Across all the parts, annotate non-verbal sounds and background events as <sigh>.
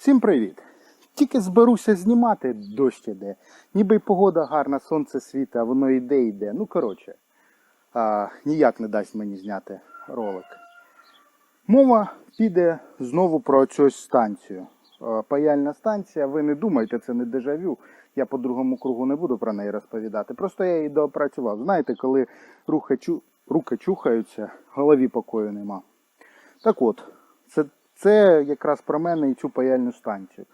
Всім привіт! Тільки зберуся знімати, дощ іде. Ніби й погода гарна, сонце світе, а воно йде, йде. Ну, коротше, а, ніяк не дасть мені зняти ролик. Мова піде знову про цю станцію. Паяльна станція, ви не думайте, це не дежавю. Я по другому кругу не буду про неї розповідати. Просто я її доопрацював. Знаєте, коли руки, чу... руки чухаються, голові покою нема. Так от, це, це якраз про мене і цю паяльну станцію.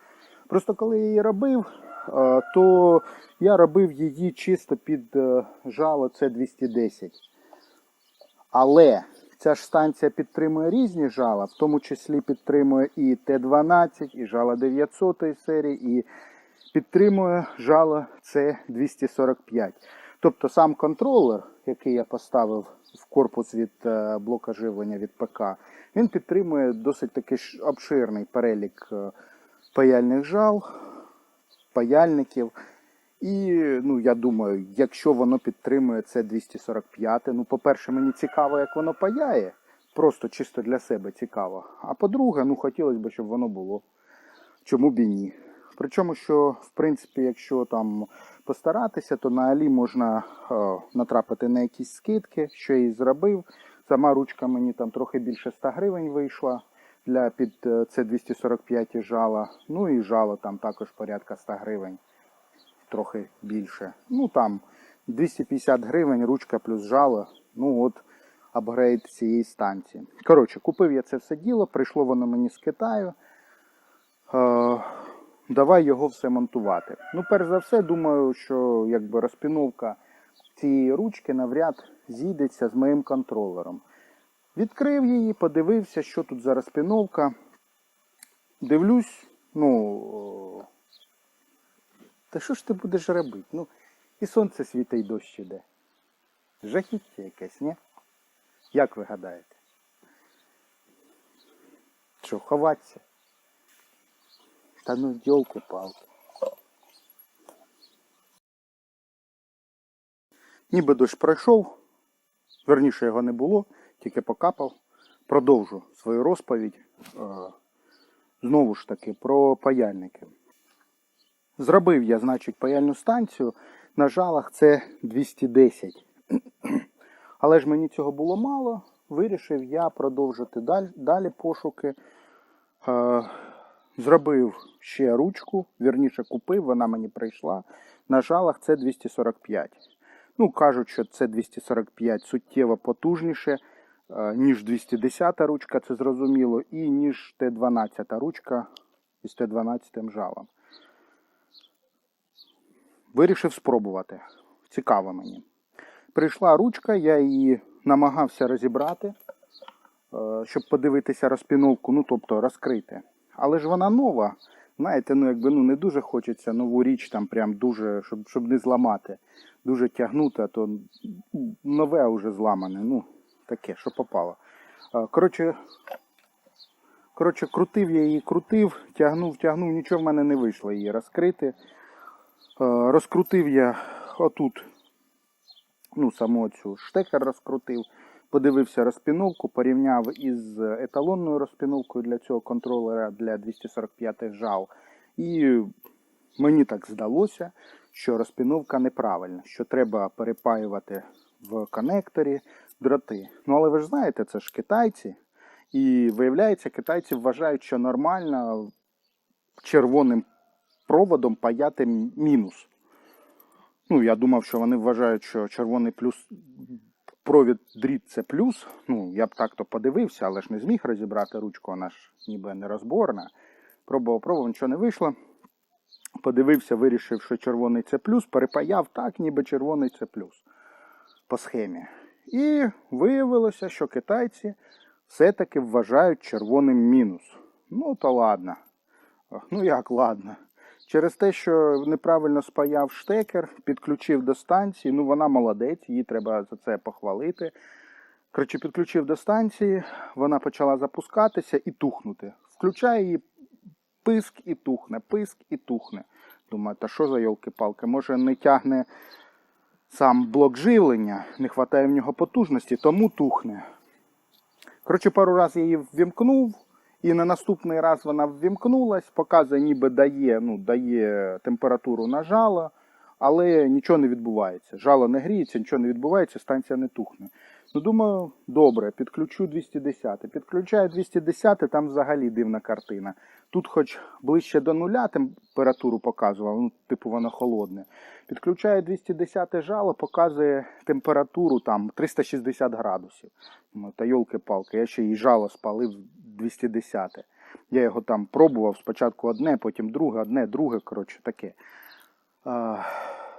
Просто коли я її робив, е, то я робив її чисто під е, жало С210. Але ця ж станція підтримує різні жала, в тому числі підтримує і Т-12, і жало 900 серії, і підтримує жало С245. Тобто сам контролер, який я поставив в корпус від е, блока живлення від ПК, він підтримує досить таки ж обширний перелік е, паяльних жал, паяльників. І ну, я думаю, якщо воно підтримує це 245, ну, по-перше, мені цікаво, як воно паяє. Просто чисто для себе цікаво. А по-друге, ну хотілося б, щоб воно було. Чому б і ні? Причому, що, в принципі, якщо там постаратися, то на Алі можна е, натрапити на якісь скидки, що я і зробив. Сама ручка мені там трохи більше 100 гривень вийшла для під е, це 245 жала. Ну і жало там також порядка 100 гривень трохи більше. Ну там 250 гривень, ручка плюс жало. Ну от апгрейд цієї станції. Коротше, купив я це все діло, прийшло воно мені з Китаю. Е, давай його все монтувати. Ну, перш за все, думаю, що якби розпіновка цієї ручки навряд зійдеться з моїм контролером. Відкрив її, подивився, що тут за розпіновка. Дивлюсь, ну. та що ж ти будеш робити? Ну, і сонце світить, і дощ іде. Жахіття якесь, ні? Як ви гадаєте? Що, ховатися? Та ну, йолки-палки. Ніби дощ пройшов, верніше його не було, тільки покапав. Продовжу свою розповідь. Е, Знову ж таки, про паяльники. Зробив я, значить, паяльну станцію на жалах це 210. <clears throat> Але ж мені цього було мало. Вирішив я продовжити далі, пошуки. Е, зробив ще ручку, вірніше купив, вона мені прийшла. На жалах це 245. Ну, кажуть, що це 245 суттєво потужніше, е, ніж 210 ручка, це зрозуміло, і ніж Т12 ручка із Т12 жалом. Вирішив спробувати. Цікаво мені. Прийшла ручка, я її намагався розібрати, е, щоб подивитися розпіновку, ну тобто розкрити. Але ж вона нова. Знаєте, ну якби ну не дуже хочеться нову річ там прям дуже, щоб, щоб не зламати. Дуже тягнути, а то нове вже зламане. Ну, таке, що попало. Коротше, коротше, крутив я її, крутив, тягнув, тягнув, нічого в мене не вийшло її розкрити. Розкрутив я отут, ну, саму цю штекер розкрутив, подивився розпіновку, порівняв із еталонною розпіновкою для цього контролера для 245 жал. І мені так здалося, що розпіновка неправильна, що треба перепаювати в конекторі дроти. Ну, але ви ж знаєте, це ж китайці. І виявляється, китайці вважають, що нормально червоним проводом паяти мінус. Ну, я думав, що вони вважають, що червоний плюс провід дріт це плюс. Ну, я б так-то подивився, але ж не зміг розібрати ручку, вона ж ніби не розборна. Пробував, пробував, нічого не вийшло. Подивився, вирішив, що червоний це плюс, перепаяв так, ніби червоний це плюс по схемі. І виявилося, що китайці все-таки вважають червоним мінус. Ну, то ладно. Ну як ладно. Через те, що неправильно спаяв штекер, підключив до станції, ну вона молодець, її треба за це похвалити. Коротше, підключив до станції, вона почала запускатися і тухнути. Включає її писк і тухне, писк і тухне. Думаю, та що за йолки-палки? Може не тягне сам блок живлення, не вистачає в нього потужності, тому тухне. Коротше, пару разів я її ввімкнув, І на наступний раз вона ввімкнулась, показує, ніби дає, ну, дає температуру на жало, але нічого не відбувається. Жало не гріється, нічого не відбувається, станція не тухне. Ну, думаю, добре, підключу 210. Підключаю 210, там взагалі дивна картина. Тут, хоч ближче до нуля температуру показував, ну, типу воно холодне. Підключаю 210 жало, показує температуру там 360 градусів. Ну, та йолки-палки, я ще і жало спалив 210. Я його там пробував спочатку одне, потім друге, одне, друге, коротше, таке.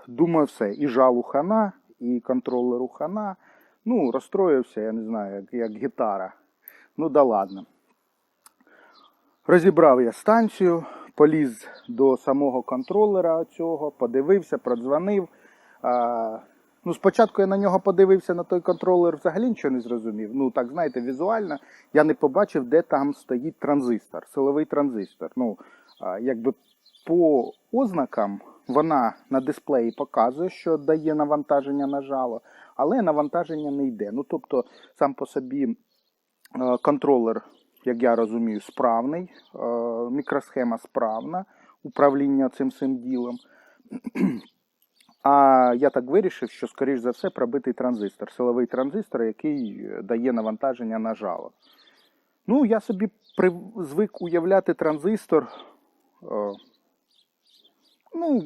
Думаю, все. І жалу хана, і контролеру хана. Ну, розстроївся, я не знаю, як, як гітара. Ну да ладно. Розібрав я станцію, поліз до самого контролера цього, подивився, продзвонив. А, ну, спочатку я на нього подивився на той контролер, взагалі нічого не зрозумів. Ну, так знаєте, візуально я не побачив, де там стоїть транзистор, силовий транзистор. Ну, а, якби по ознакам вона на дисплеї показує, що дає навантаження на жало, але навантаження не йде. Ну, тобто, сам по собі е, контролер, як я розумію, справний, е, мікросхема справна, управління цим всім ділом. А я так вирішив, що, скоріш за все, пробитий транзистор, силовий транзистор, який дає навантаження на жало. Ну, я собі звик уявляти транзистор. Е, ну,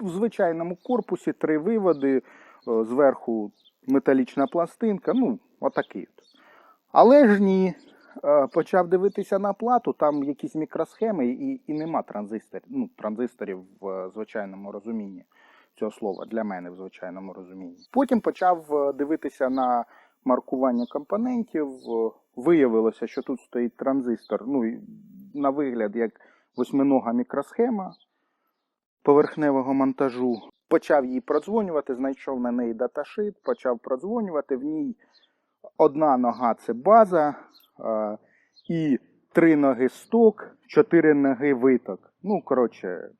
в звичайному корпусі три виводи, е, зверху металічна пластинка, ну, отакий. от. Але ж ні. Е, Почав дивитися на плату, там якісь мікросхеми і, і нема транзисторів, ну, транзисторів в е, звичайному розумінні цього слова, для мене в звичайному розумінні. Потім почав дивитися на маркування компонентів. Виявилося, що тут стоїть транзистор, ну, на вигляд як восьминога мікросхема поверхневого монтажу. Почав її продзвонювати, знайшов на неї даташит, почав продзвонювати. В ній одна нога це база, і три ноги сток, чотири ноги виток. Ну, коротше,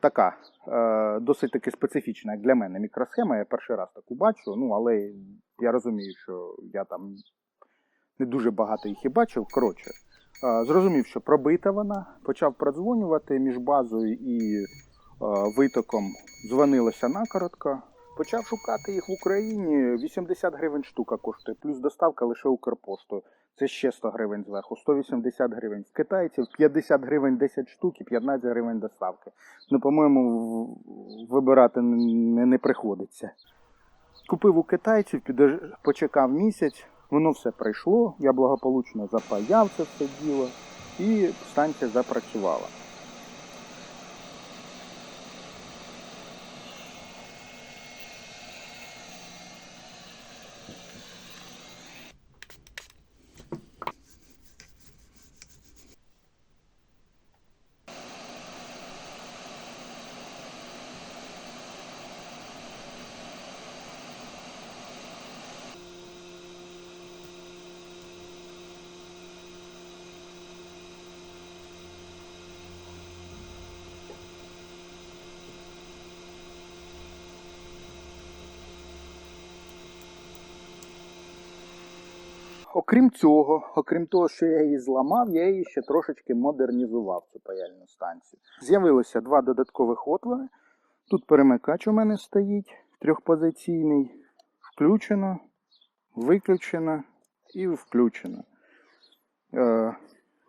така е, досить таки специфічна, як для мене, мікросхема. Я перший раз таку бачу, ну, але я розумію, що я там не дуже багато їх і бачив. Коротше, зрозумів, що пробита вона, почав продзвонювати між базою і е, витоком дзвонилося накоротко. Почав шукати їх в Україні. 80 гривень штука коштує, плюс доставка лише Укрпоштою. Це ще 100 гривень зверху, 180 гривень. В китайців 50 гривень 10 штук і 15 гривень доставки. Ну, по-моєму, вибирати не, не приходиться. Купив у китайців, підож- почекав місяць, воно все прийшло, я благополучно запаяв це все діло, і станція запрацювала. Окрім цього, окрім того, що я її зламав, я її ще трошечки модернізував, цю паяльну станцію. З'явилося два додаткових отвори. Тут перемикач у мене стоїть трьохпозиційний. Включено, виключено і включено. Е,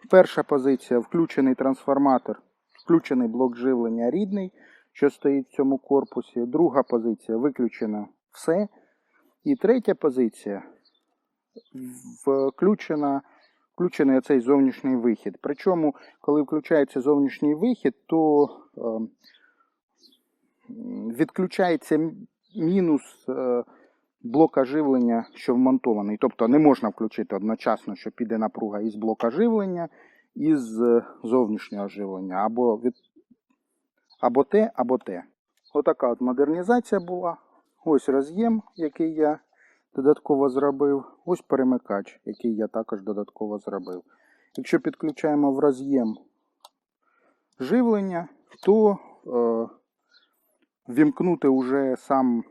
перша позиція включений трансформатор, включений блок живлення рідний, що стоїть в цьому корпусі. Друга позиція виключено все. І третя позиція включена, включений цей зовнішній вихід. Причому, коли включається зовнішній вихід, то е, відключається мінус е, блока живлення, що вмонтований. Тобто не можна включити одночасно, що піде напруга із блока живлення, із е, зовнішнього живлення. Або, від, або те, або те. Отака от модернізація була. Ось роз'єм, який я додатково зробив. Ось перемикач, який я також додатково зробив. Якщо підключаємо в роз'єм живлення, то е, вімкнути уже сам, е,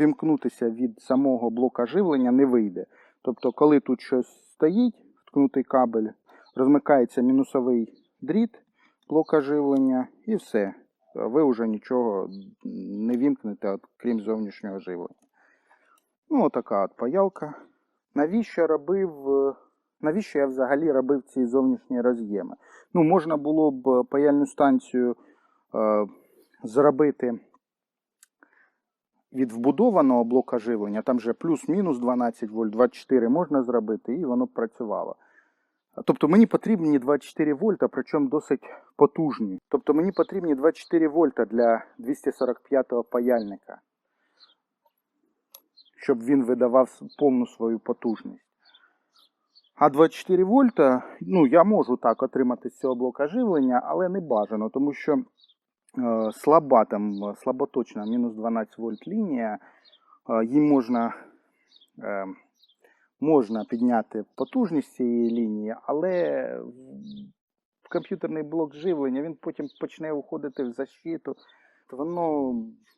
вімкнутися від самого блока живлення не вийде. Тобто, коли тут щось стоїть, замкнутий кабель, розмикається мінусовий дріт блока живлення і все. Ви вже нічого не вімкнете, крім зовнішнього живлення. Ну, отака от паялка. Навіщо робив. е, Навіщо я взагалі робив ці зовнішні роз'єми? Ну, можна було б паяльну станцію е, зробити від вбудованого блока живлення, там же плюс-мінус 12 вольт, 24 можна зробити, і воно б працювало. Тобто мені потрібні 24 вольта, причому досить потужні. Тобто мені потрібні 24 вольта для 245-го паяльника, щоб він видавав повну свою потужність. А 24 вольта, ну я можу так отримати з цього блока живлення, але не бажано, тому що е, слаба там, слаботочна, мінус 12 вольт лінія, е, їй можна, е, можна підняти потужність цієї лінії, але комп'ютерний блок живлення він потім почне уходити в защиту. Воно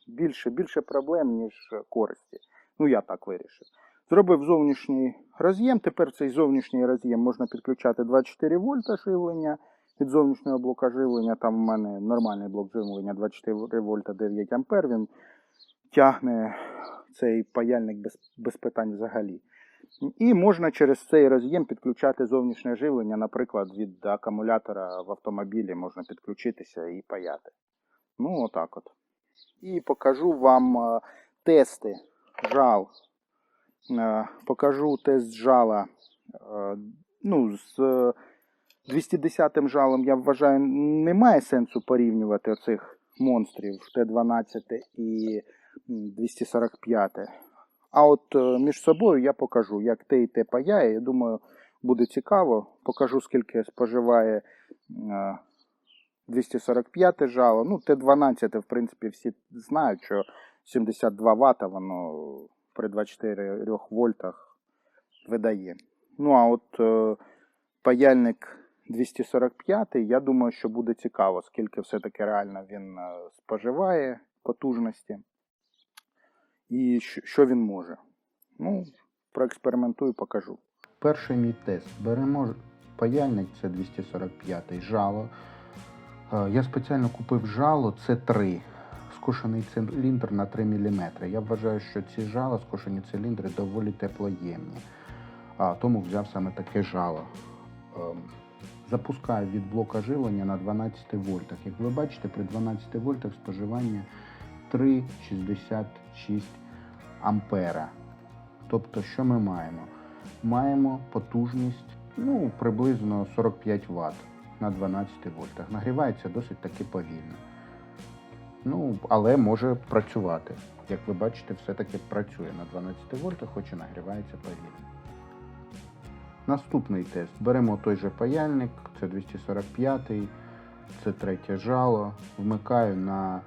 більше, більше проблем, ніж користі. Ну, я так вирішив. Зробив зовнішній роз'єм. Тепер цей зовнішній роз'єм можна підключати 24 вольта живлення від зовнішнього блока живлення. Там у мене нормальний блок живлення 24 вольта 9 ампер. Він тягне цей паяльник без, без питань взагалі. І можна через цей роз'єм підключати зовнішнє живлення, наприклад, від акумулятора в автомобілі можна підключитися і паяти. Ну, отак от. І покажу вам е, тести жал. Е, Покажу тест жала. Е, Ну, з е, 210 жалом, я вважаю, немає сенсу порівнювати оцих монстрів Т-12 і 245. А от е, між собою я покажу, як те і те паяє. Я думаю, буде цікаво. Покажу, скільки споживає е, 245 жало. Ну, Т-12, в принципі, всі знають, що 72 Вт воно при 24 вольтах видає. Ну, а от е, паяльник 245, я думаю, що буде цікаво, скільки все-таки реально він е, споживає потужності і що, він може. Ну, проекспериментую, покажу. Перший мій тест. Беремо паяльник, це 245 жало. Е, Я спеціально купив жало, це 3. Скошений циліндр на 3 мм. Я вважаю, що ці жала, скошені циліндри, доволі теплоємні. А, тому взяв саме таке жало. Ем, Запускаю від блока живлення на 12 вольтах. Як ви бачите, при 12 вольтах споживання 3,66 ампера. Тобто, що ми маємо? Маємо потужність ну, приблизно 45 Вт на 12 вольтах. Нагрівається досить таки повільно. Ну, але може працювати. Як ви бачите, все-таки працює на 12 вольтах, хоч і нагрівається повільно. Наступний тест. Беремо той же паяльник, це 245, це третє жало. Вмикаю на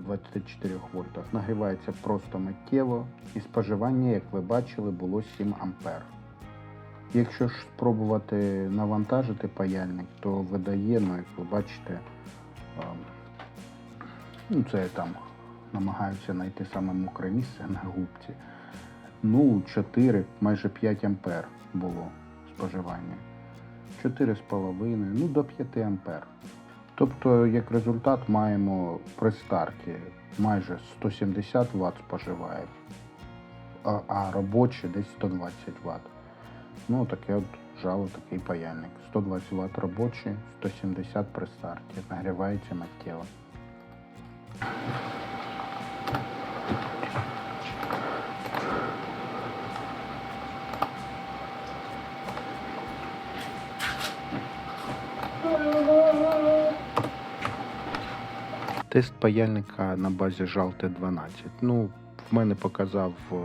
24 вольтах. Нагрівається просто миттєво. І споживання, як ви бачили, було 7 ампер. Якщо ж спробувати навантажити паяльник, то видає, ну, як ви бачите, ем, ну, це я там намагаюся знайти саме мокре місце на губці. Ну, 4, майже 5 ампер було споживання. 4,5, ну до 5 ампер. Тобто, як результат, маємо при старті майже 170 Вт споживає, а, а робочі десь 120 Вт. Ну, таке от жало, такий паяльник. 120 Вт робочі, 170 при старті. Нагрівається миттєво. Тест паяльника на базі жал Т12. Ну, в мене показав е,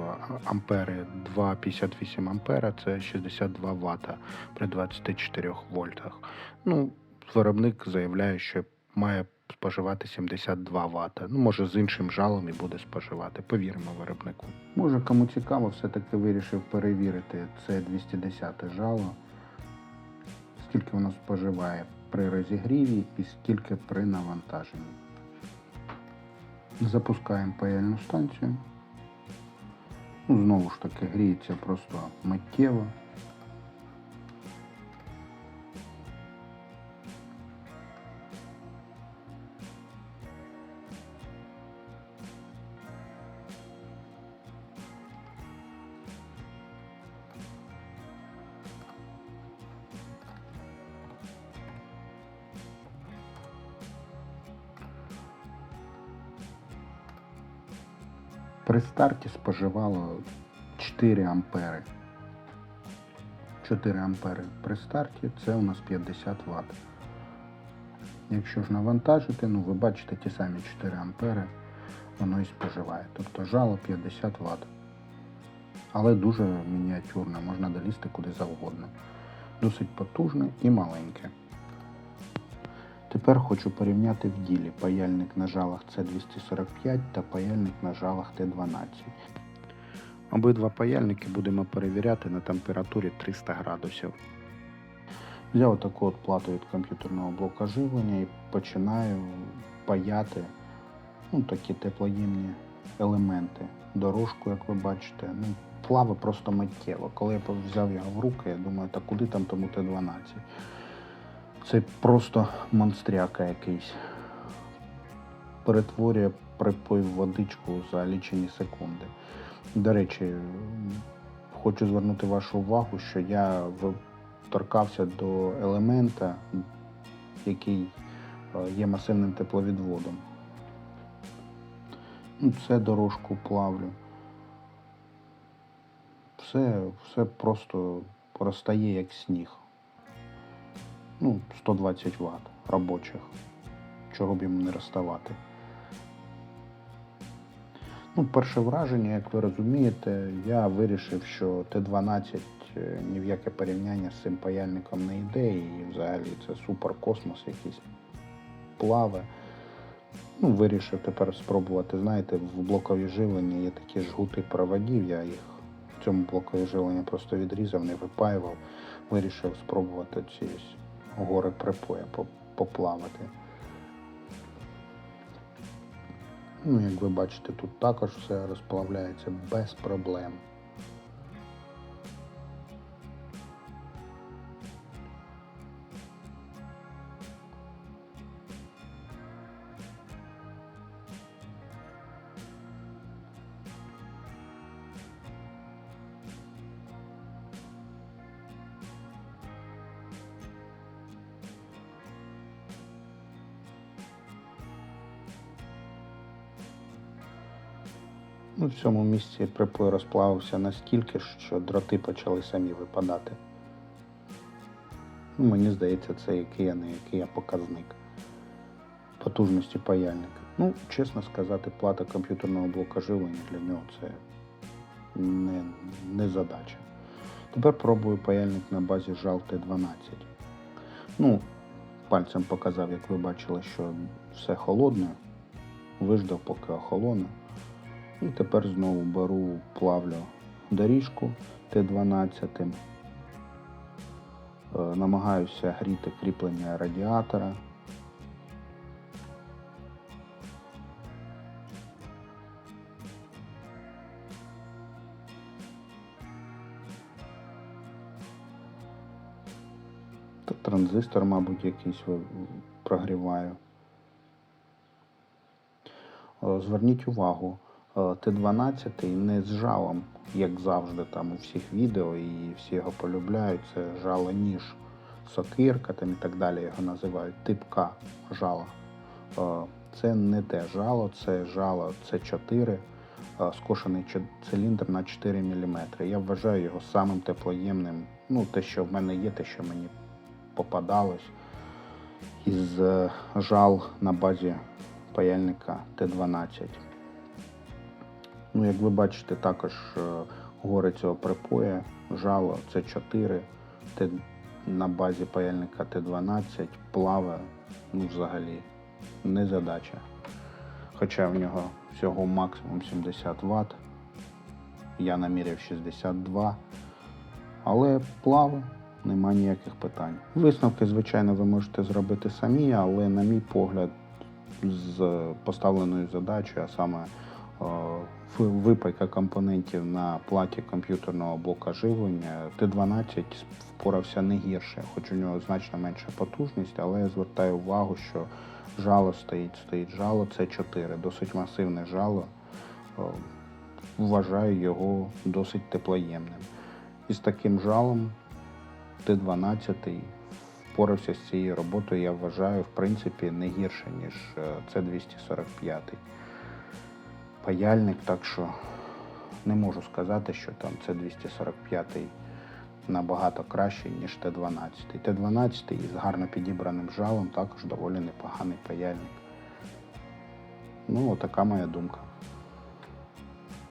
ампери 2,58 ампера, це 62 Вт при 24 вольтах. Ну, виробник заявляє, що має споживати 72 Вт. Ну, може, з іншим жалом і буде споживати. Повіримо виробнику. Може, кому цікаво, все-таки вирішив перевірити це 210 жало. Скільки воно споживає при розігріві і скільки при навантаженні. Запускаємо паяльну станцію. Ну, знову ж таки, гріється просто миттєво. Споживало 4 ампери. 4 ампери при старті це у нас 50 Вт. Якщо ж навантажити, ну ви бачите ті самі 4 ампери, воно і споживає. Тобто жало 50 Вт. Але дуже мініатюрне, можна долізти куди завгодно. Досить потужне і маленьке. Тепер хочу порівняти в ділі паяльник на жалах С245 та паяльник на жалах Т12. Обидва паяльники будемо перевіряти на температурі 300 градусів. Взяв таку от плату від комп'ютерного блока живлення і починаю паяти ну, такі теплоємні елементи. Дорожку, як ви бачите, ну, плава просто миттєво. Коли я взяв його в руки, я думаю, та куди там тому Т12? Це просто монстряка якийсь. Перетворює припой водичку за лічені секунди. До речі, хочу звернути вашу увагу, що я торкався до елемента, який е, є масивним тепловідводом. Ну, Це дорожку плавлю. Все, все просто розтає як сніг. Ну, 120 Вт робочих. Чого б їм не розставати. Ну, перше враження, як ви розумієте, я вирішив, що Т-12 е, ні в яке порівняння з цим паяльником не йде, і взагалі це супер космос якийсь плаве. Ну, вирішив тепер спробувати. Знаєте, в блокові живлення є такі жгути проводів, я їх в цьому блокові живлення просто відрізав, не випаював. Вирішив спробувати ці гори припоя поплавати. Ну, як ви бачите, тут також все розплавляється без проблем. Ну, в цьому місці припой розплавився настільки, що дроти почали самі випадати. Ну, мені здається, це який я не який я показник потужності паяльника. Ну, чесно сказати, плата комп'ютерного блока живлення для нього це не, не задача. Тепер пробую паяльник на базі жал Т12. Ну, пальцем показав, як ви бачили, що все холодне. Виждав, поки охолоне. І тепер знову беру, плавлю доріжку Т12. Е, Намагаюся гріти кріплення радіатора. Транзистор, мабуть, якийсь прогріваю. Е, Зверніть увагу, Т-12 не з жалом, як завжди там у всіх відео, і всі його полюбляють. Це жало ніж, сокирка там і так далі його називають. Тип К жала. Е, Це не те жало, це жало С4, е, скошений циліндр на 4 мм. Я вважаю його самим теплоємним. Ну, те, що в мене є, те, що мені попадалось із е, жал на базі паяльника Т-12. Ну, як ви бачите, також е, гори цього припоя, жало С4, Т на базі паяльника Т-12 плаве, ну взагалі не задача. Хоча в нього всього максимум 70 Вт, я наміряв 62, але плаве, нема ніяких питань. Висновки, звичайно, ви можете зробити самі, але, на мій погляд, з поставленою задачею, а саме випайка компонентів на платі комп'ютерного блока живлення, Т-12 впорався не гірше, хоч у нього значно менша потужність, але я звертаю увагу, що жало стоїть, стоїть жало С4, досить масивне жало. Е, Вважаю його досить теплоємним. І з таким жалом Т-12 впорався з цією роботою, я вважаю, в принципі, не гірше, ніж е, С-245. Паяльник, так що не можу сказати, що там це 245 набагато кращий, ніж Т-12. Т-12 із гарно підібраним жалом також доволі непоганий паяльник. Ну, отака моя думка.